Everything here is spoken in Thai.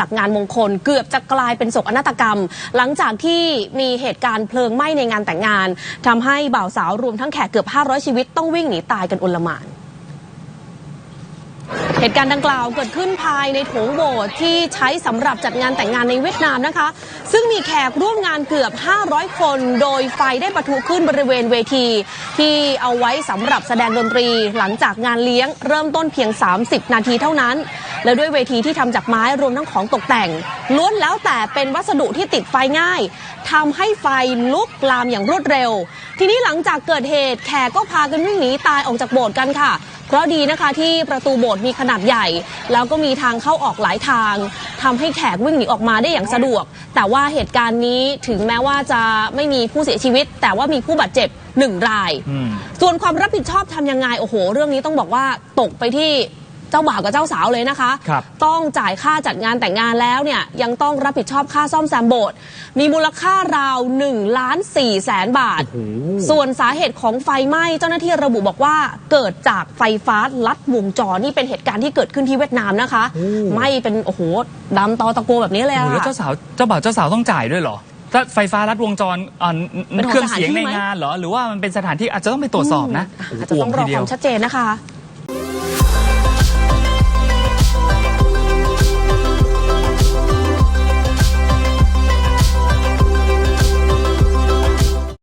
จากงานมงคลเกือบจะกลายเป็นโศกนาฏกรรม หลังจากที่มีเหตุการณ์เพลิงไหม้ในงานแต่งงานทำให้บ่าวสาวรวมทั้งแขกเกือบ 500 ชีวิตต้องวิ่งหนีตายกันโอลหม่านเหตุการณ์ดังกล่าวเกิดขึ้นภายในโถงโบสถ์ที่ใช้สำหรับจัดงานแต่งงานในเวียดนามนะคะ ซึ่งมีแขกร่วมงานเกือบ 500 คน โดยไฟได้ปะทุขึ้นบริเวณเวที ที่เอาไว้สำหรับแสดงดนตรี หลังจากงานเลี้ยงเริ่มต้นเพียง 30 นาทีเท่านั้น และด้วยเวทีที่ทำจากไม้รวมทั้งของตกแต่ง ล้วนแล้วแต่เป็นวัสดุที่ติดไฟง่ายทำให้ไฟลุกลามอย่างรวดเร็ว ทีนี้หลังจากเกิดเหตุแขกก็พากันวิ่งหนีตายออกจากโบสถ์กันค่ะเพราะดีนะคะที่ประตูโบสถ์มีขนาดใหญ่ แล้วก็มีทางเข้าออกหลายทางทำให้แขกวิ่งหนีออกมาได้อย่างสะดวก แต่ว่าเหตุการณ์นี้ถึงแม้ว่าจะไม่มีผู้เสียชีวิต แต่ว่ามีผู้บาดเจ็บหนึ่งรายอืมส่วนความรับผิดชอบทำยังไงโอ้โห เรื่องนี้ต้องบอกว่าตกไปที่ เจ้าบ่าวกับเจ้าสาวเลยนะคะ ครับต้องจ่ายค่าจัดงานแต่งงานแล้วเนี่ยยังต้องรับผิดชอบค่าซ่อมแซมโบสถ์มีมูลค่าราว1ล้าน4แสนบาท โอ้โห ส่วนสาเหตุของไฟไหม้เจ้าหน้าที่ระบุบอกว่าเกิดจากไฟฟ้าลัดวงจรนี่เป็นเหตุการณ์ที่เกิดขึ้นที่เวียดนามนะคะโอ้ไหม้เป็นโอ้โหดำตอตะโกแบบนี้เลยโอ้อะโหแล้วเจ้าสาวเจ้าบ่าวเจ้าสาวต้องจ่ายด้วยเหรอถ้าไฟฟ้ารัดวงจรอ่าเป็นของเครื่องเสียงสถานที่ในไหม งานเหรอ หรือว่ามันเป็นสถานที่อาจจะต้องไปตรวจสอบนะอาจจะต้องรอทีเดีคยววามชัดเจนนะคะ